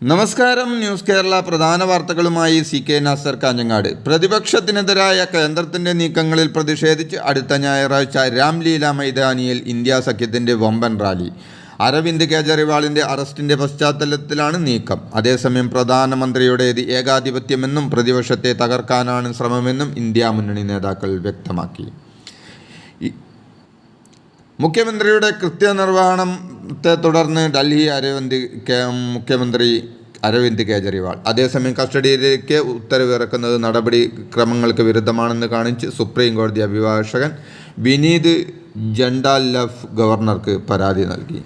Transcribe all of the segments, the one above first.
നമസ്കാരം. ന്യൂസ് കേരള പ്രധാന വാർത്തകളുമായി സി കെ നാസർ കാഞ്ഞങ്ങാട്. പ്രതിപക്ഷത്തിനെതിരായ കേന്ദ്രത്തിന്റെ നീക്കങ്ങളിൽ പ്രതിഷേധിച്ച് അടുത്ത ഞായറാഴ്ച രാംലീല മൈതാനിയിൽ ഇന്ത്യ സഖ്യത്തിന്റെ വമ്പൻ റാലി. അരവിന്ദ് കെജ്രിവാളിന്റെ അറസ്റ്റിന്റെ പശ്ചാത്തലത്തിലാണ് നീക്കം. അതേസമയം പ്രധാനമന്ത്രിയുടേത് ഏകാധിപത്യമെന്നും പ്രതിപക്ഷത്തെ തകർക്കാനാണ് ശ്രമമെന്നും ഇന്ത്യ മുന്നണി നേതാക്കൾ വ്യക്തമാക്കി. മുഖ്യമന്ത്രിയുടെ കൃത്യനിർവഹണത്തെ തുടർന്ന് ഡൽഹി അരവിന്ദ് മുഖ്യമന്ത്രി അരവിന്ദ് കെജ്രിവാൾ. അതേസമയം കസ്റ്റഡിയിലേക്ക് ഉത്തരവിറക്കുന്നത് നടപടി ക്രമങ്ങൾക്ക് വിരുദ്ധമാണെന്ന് കാണിച്ച് സുപ്രീം കോടതി അഭിഭാഷകൻ വിനീത് ജണ്ടാലഫ് ഗവർണർക്ക് പരാതി നൽകി.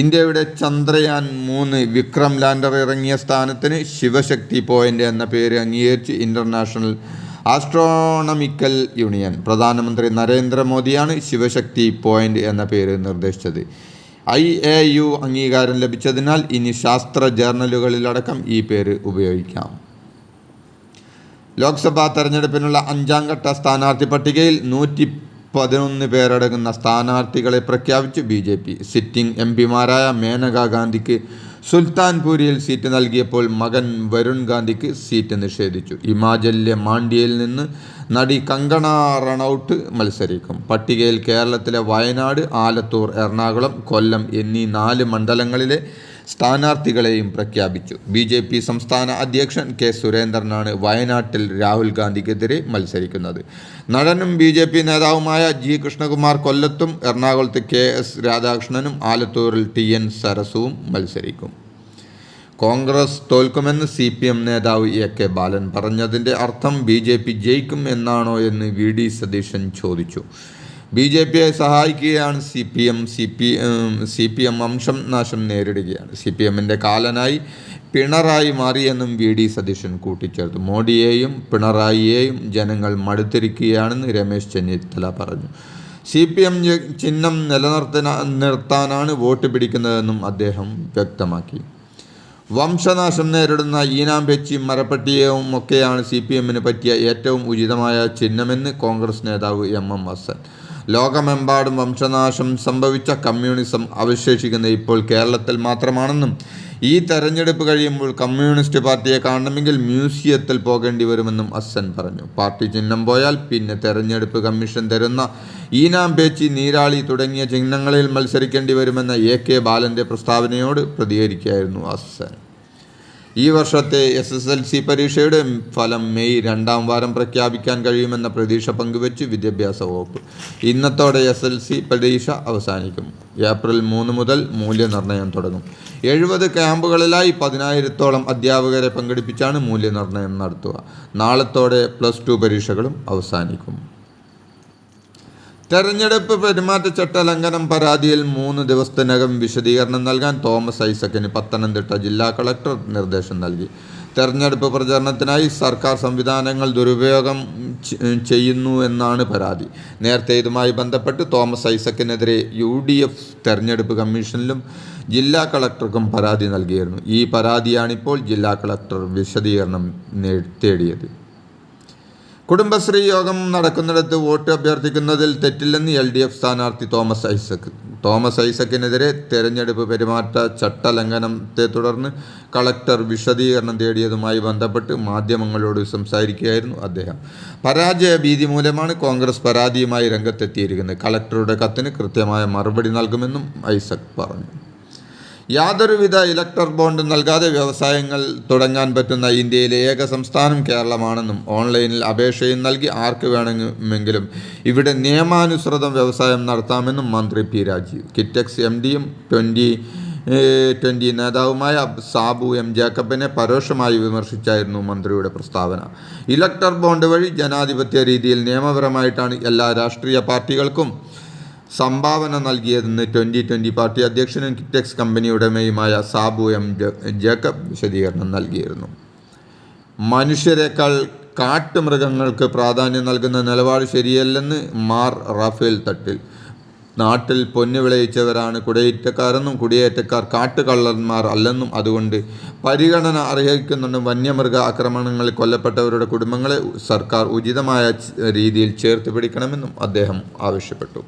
ഇന്ത്യയുടെ ചന്ദ്രയാൻ മൂന്ന് വിക്രം ലാൻഡർ ഇറങ്ങിയ സ്ഥാനത്തിന് ശിവശക്തി പോയിന്റ് എന്ന പേര് അംഗീകരിച്ച് ഇന്റർനാഷണൽ ആസ്ട്രോണമിക്കൽ യൂണിയൻ. പ്രധാനമന്ത്രി നരേന്ദ്രമോദിയാണ് ശിവശക്തി പോയിന്റ് എന്ന പേര് നിർദ്ദേശിച്ചത്. ഐ എ യു അംഗീകാരം ലഭിച്ചതിനാൽ ഇനി ശാസ്ത്ര ജേർണലുകളിലടക്കം ഈ പേര് ഉപയോഗിക്കാം. ലോക്സഭാ തെരഞ്ഞെടുപ്പിനുള്ള അഞ്ചാം ഘട്ട സ്ഥാനാർത്ഥി പട്ടികയിൽ നൂറ്റി പതിനൊന്ന് പേരടങ്ങുന്ന സ്ഥാനാർത്ഥികളെ പ്രഖ്യാപിച്ചു B J P. Sitting M പിമാരായ Maneka ഗാന്ധിക്ക് സുൽത്താൻപൂരിൽ സീറ്റ് നൽകിയപ്പോൾ മകൻ വരുൺ ഗാന്ധിക്ക് സീറ്റ് നിഷേധിച്ചു. ഹിമാചലിലെ മാണ്ഡ്യയിൽ നിന്ന് നടി കങ്കണ റണൌട്ട് മത്സരിക്കും. പട്ടികയിൽ കേരളത്തിലെ വയനാട് ആലത്തൂർ എറണാകുളം കൊല്ലം എന്നീ നാല് മണ്ഡലങ്ങളിലെ സ്ഥാനാർത്ഥികളെയും പ്രഖ്യാപിച്ചു. ബി ജെ പി സംസ്ഥാന അധ്യക്ഷൻ കെ സുരേന്ദ്രനാണ് വയനാട്ടിൽ രാഹുൽ ഗാന്ധിക്കെതിരെ മത്സരിക്കുന്നത്. നടനും ബി ജെ പി നേതാവുമായ ജി കൃഷ്ണകുമാർ കൊല്ലത്തും എറണാകുളത്ത് കെ എസ് രാധാകൃഷ്ണനും ആലത്തൂരിൽ ടി എൻ സരസുവും മത്സരിക്കും. കോൺഗ്രസ് തോൽക്കുമെന്ന് സി പി എം നേതാവ് എ കെ ബാലൻ പറഞ്ഞതിന്റെ അർത്ഥം ബി ജെ പി ജയിക്കും എന്നാണോ എന്ന് വി ഡി സതീശൻ ചോദിച്ചു. ബി ജെ പിയെ സഹായിക്കുകയാണ് C P M C P C P M അംശം നാശം നേരിടുകയാണ്. സി പി എമ്മിന്റെ കാലനായി പിണറായി മാറിയെന്നും വി ഡി സതീശൻ കൂട്ടിച്ചേർത്തു. മോഡിയെയും പിണറായിയെയും ജനങ്ങൾ മടുത്തിരിക്കുകയാണെന്ന് രമേശ് ചെന്നിത്തല പറഞ്ഞു. സി പി എം ചിഹ്നം നിലനിർത്തുന്ന നിർത്താനാണ് വോട്ട് പിടിക്കുന്നതെന്നും അദ്ദേഹം വ്യക്തമാക്കി. വംശനാശം നേരിടുന്ന ഈനാമ്പെച്ചിയും മരപ്പട്ടിയവും ഒക്കെയാണ് സി പി എമ്മിന് പറ്റിയ ഏറ്റവും ഉചിതമായ ചിഹ്നമെന്ന് കോൺഗ്രസ് നേതാവ് എം എം ഹസൻ. ലോകമെമ്പാടും വംശനാശം സംഭവിച്ച കമ്മ്യൂണിസം അവശേഷിക്കുന്ന ഇപ്പോൾ കേരളത്തിൽ മാത്രമാണെന്നും ഈ തെരഞ്ഞെടുപ്പ് കഴിയുമ്പോൾ കമ്മ്യൂണിസ്റ്റ് പാർട്ടിയെ കാണണമെങ്കിൽ മ്യൂസിയത്തിൽ പോകേണ്ടി വരുമെന്നും അസൻ പറഞ്ഞു. പാർട്ടി ചിഹ്നം പോയാൽ പിന്നെ തെരഞ്ഞെടുപ്പ് കമ്മീഷൻ തരുന്ന ഈനാം പേച്ചി നീരാളി തുടങ്ങിയ ചിഹ്നങ്ങളിൽ മത്സരിക്കേണ്ടി വരുമെന്ന എ കെ ബാലന്റെ പ്രസ്താവനയോട് പ്രതികരിക്കുകയായിരുന്നു ഹസൻ ഈ വർഷത്തെ എസ് എസ് എൽ സി പരീക്ഷയുടെ ഫലം മെയ് രണ്ടാം വാരം പ്രഖ്യാപിക്കാൻ കഴിയുമെന്ന പ്രതീക്ഷ പങ്കുവച്ച് വിദ്യാഭ്യാസ വകുപ്പ്. ഇന്നത്തോടെ എസ് എൽ സി പരീക്ഷ അവസാനിക്കും. ഏപ്രിൽ മൂന്ന് മുതൽ മൂല്യനിർണയം തുടങ്ങും. എഴുപത് ക്യാമ്പുകളിലായി പതിനായിരത്തോളം അധ്യാപകരെ പങ്കെടുപ്പിച്ചാണ് മൂല്യനിർണയം നടത്തുക. നാളത്തോടെ പ്ലസ് ടു പരീക്ഷകളും അവസാനിക്കും. തെരഞ്ഞെടുപ്പ് പെരുമാറ്റച്ചട്ട ലംഘനം പരാതിയിൽ മൂന്ന് ദിവസത്തിനകം വിശദീകരണം നൽകാൻ തോമസ് ഐസക്കിന് പത്തനംതിട്ട ജില്ലാ കളക്ടർ നിർദ്ദേശം നൽകി. തെരഞ്ഞെടുപ്പ് പ്രചരണത്തിനായി സർക്കാർ സംവിധാനങ്ങൾ ദുരുപയോഗം ചെയ്യുന്നു എന്നാണ് പരാതി. നേരത്തെ ഇതുമായി ബന്ധപ്പെട്ട് തോമസ് ഐസക്കിനെതിരെ യു ഡി എഫ് തെരഞ്ഞെടുപ്പ് കമ്മീഷനിലും ജില്ലാ കളക്ടർക്കും പരാതി നൽകിയിരുന്നു. ഈ പരാതിയാണിപ്പോൾ ജില്ലാ കളക്ടർ വിശദീകരണം തേടിയത്. കുടുംബശ്രീ യോഗം നടക്കുന്നിടത്ത് വോട്ട് അഭ്യർത്ഥിക്കുന്നതിൽ തെറ്റില്ലെന്ന് എൽ ഡി എഫ് സ്ഥാനാർത്ഥി തോമസ് ഐസക്. തോമസ് ഐസക്കിനെതിരെ തെരഞ്ഞെടുപ്പ് പെരുമാറ്റ ചട്ടലംഘനത്തെ തുടർന്ന് കളക്ടർ വിശദീകരണം തേടിയതുമായി ബന്ധപ്പെട്ട് മാധ്യമങ്ങളോട് സംസാരിക്കുകയായിരുന്നു അദ്ദേഹം. പരാജയ ഭീതി മൂലമാണ് കോൺഗ്രസ് പരാതിയുമായി രംഗത്തെത്തിയിരിക്കുന്നത്. കളക്ടറുടെ കത്തിന് കൃത്യമായ മറുപടി നൽകുമെന്നും ഐസക് പറഞ്ഞു. യാതൊരുവിധ ഇലക്ടർ ബോണ്ട് നൽകാതെ വ്യവസായങ്ങൾ തുടങ്ങാൻ പറ്റുന്ന ഇന്ത്യയിലെ ഏക സംസ്ഥാനം കേരളമാണെന്നും ഓൺലൈനിൽ അപേക്ഷയും നൽകി ആർക്ക് വേണമെങ്കിലും ഇവിടെ നിയമാനുസൃതം വ്യവസായം നടത്താമെന്നും മന്ത്രി പി രാജീവ്. കിറ്റക്സ് എം ഡിയും ട്വന്റി ട്വന്റി നേതാവുമായ സാബു എം ജേക്കബിനെ പരോക്ഷമായി വിമർശിച്ചായിരുന്നു മന്ത്രിയുടെ പ്രസ്താവന. ഇലക്ടർ ബോണ്ട് വഴി ജനാധിപത്യ രീതിയിൽ നിയമപരമായിട്ടാണ് എല്ലാ രാഷ്ട്രീയ പാർട്ടികൾക്കും സംഭാവന നൽകിയതെന്ന് ട്വന്റി ട്വന്റി പാർട്ടി അധ്യക്ഷനും കിറ്റെക്സ് കമ്പനി ഉടമയുമായ സാബു എം ജേക്കബ് വിശദീകരണം നൽകിയിരുന്നു. മനുഷ്യരെക്കാൾ കാട്ടുമൃഗങ്ങൾക്ക് പ്രാധാന്യം നൽകുന്ന നിലപാട് ശരിയല്ലെന്ന് മാർ റാഫേൽ തട്ടിൽ. നാട്ടിൽ പൊന്നു വിളയിച്ചവരാണ് കുടിയേറ്റക്കാരെന്നും കുടിയേറ്റക്കാർ കാട്ടുകള്ളന്മാർ അല്ലെന്നും അതുകൊണ്ട് പരിഗണന അർഹിക്കുന്നുണ്ട്. വന്യമൃഗ ആക്രമണങ്ങളിൽ കൊല്ലപ്പെട്ടവരുടെ കുടുംബങ്ങളെ സർക്കാർ ഉചിതമായ രീതിയിൽ ചേർത്ത് പിടിക്കണമെന്നും അദ്ദേഹം ആവശ്യപ്പെട്ടു.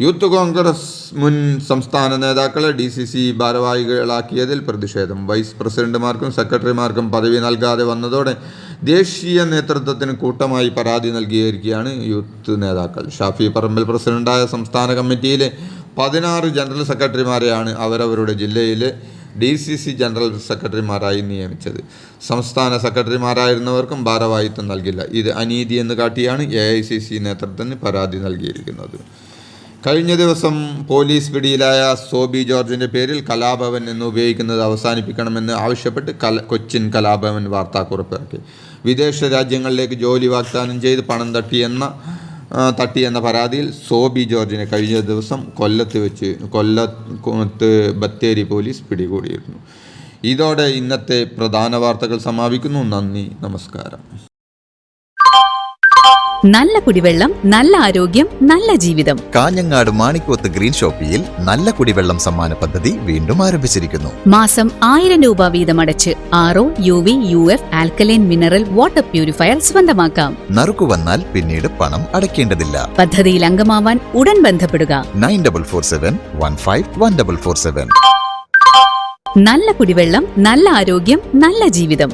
യൂത്ത് കോൺഗ്രസ് മുൻ സംസ്ഥാന നേതാക്കളെ ഡി സി സി ഭാരവാഹികളാക്കിയതിൽ പ്രതിഷേധം. വൈസ് പ്രസിഡന്റുമാർക്കും സെക്രട്ടറിമാർക്കും പദവി നൽകാതെ വന്നതോടെ ദേശീയ നേതൃത്വത്തിന് കൂട്ടമായി പരാതി നൽകിയിരിക്കുകയാണ് യൂത്ത് നേതാക്കൾ. ഷാഫി പറമ്പിൽ പ്രസിഡന്റായ സംസ്ഥാന കമ്മിറ്റിയിലെ പതിനാറ് ജനറൽ സെക്രട്ടറിമാരെയാണ് അവരവരുടെ ജില്ലയിലെ ഡി സി സി ജനറൽ സെക്രട്ടറിമാരായി നിയമിച്ചത്. സംസ്ഥാന സെക്രട്ടറിമാരായിരുന്നവർക്കും ഭാരവാഹിത്വം നൽകില്ല. ഇത് അനീതി എന്ന് കാട്ടിയാണ് എ ഐ സി സി നേതൃത്വത്തിന് പരാതി നൽകിയിരിക്കുന്നത്. കഴിഞ്ഞ ദിവസം പോലീസ് പിടിയിലായ സോബി ജോർജിന്റെ പേരിൽ കലാഭവൻ എന്ന് ഉപയോഗിക്കുന്നത് അവസാനിപ്പിക്കണമെന്ന് ആവശ്യപ്പെട്ട് കല കൊച്ചിൻ കലാഭവൻ വാർത്താക്കുറിപ്പ് ഇറക്കി വിദേശ രാജ്യങ്ങളിലേക്ക് ജോലി വാഗ്ദാനം ചെയ്ത് പണം തട്ടിയെന്ന തട്ടി എന്ന പരാതിയിൽ സോബി ജോർജിനെ കഴിഞ്ഞ ദിവസം കൊല്ലത്ത് വെച്ച് കൊല്ലത്ത് ബത്തേരി പോലീസ് പിടികൂടിയിരുന്നു. ഇതോടെ ഇന്നത്തെ പ്രധാന വാർത്തകൾ സമാപിക്കുന്നു. നന്ദി നമസ്കാരം. നല്ല കുടിവെള്ളം നല്ല ആരോഗ്യം നല്ല ജീവിതം. കാഞ്ഞങ്ങാട് മാണിക്കോത്ത് ഗ്രീൻ ഷോപ്പിയിൽ നല്ല കുടിവെള്ളം സമ്മാന പദ്ധതി വീണ്ടും ആരംഭിച്ചിരിക്കുന്നു. മാസം ആയിരം രൂപ വീതം അടച്ച് O U V U F alkaline mineral water purifier സ്വന്തമാക്കാം. നറുക്കു വന്നാൽ പിന്നീട് പണം അടയ്ക്കേണ്ടതില്ല. പദ്ധതിയിൽ അംഗമാവാൻ ഉടൻ ബന്ധപ്പെടുക. Nine double four seven one five one double four seven. നല്ല കുടിവെള്ളം നല്ല ആരോഗ്യം നല്ല ജീവിതം.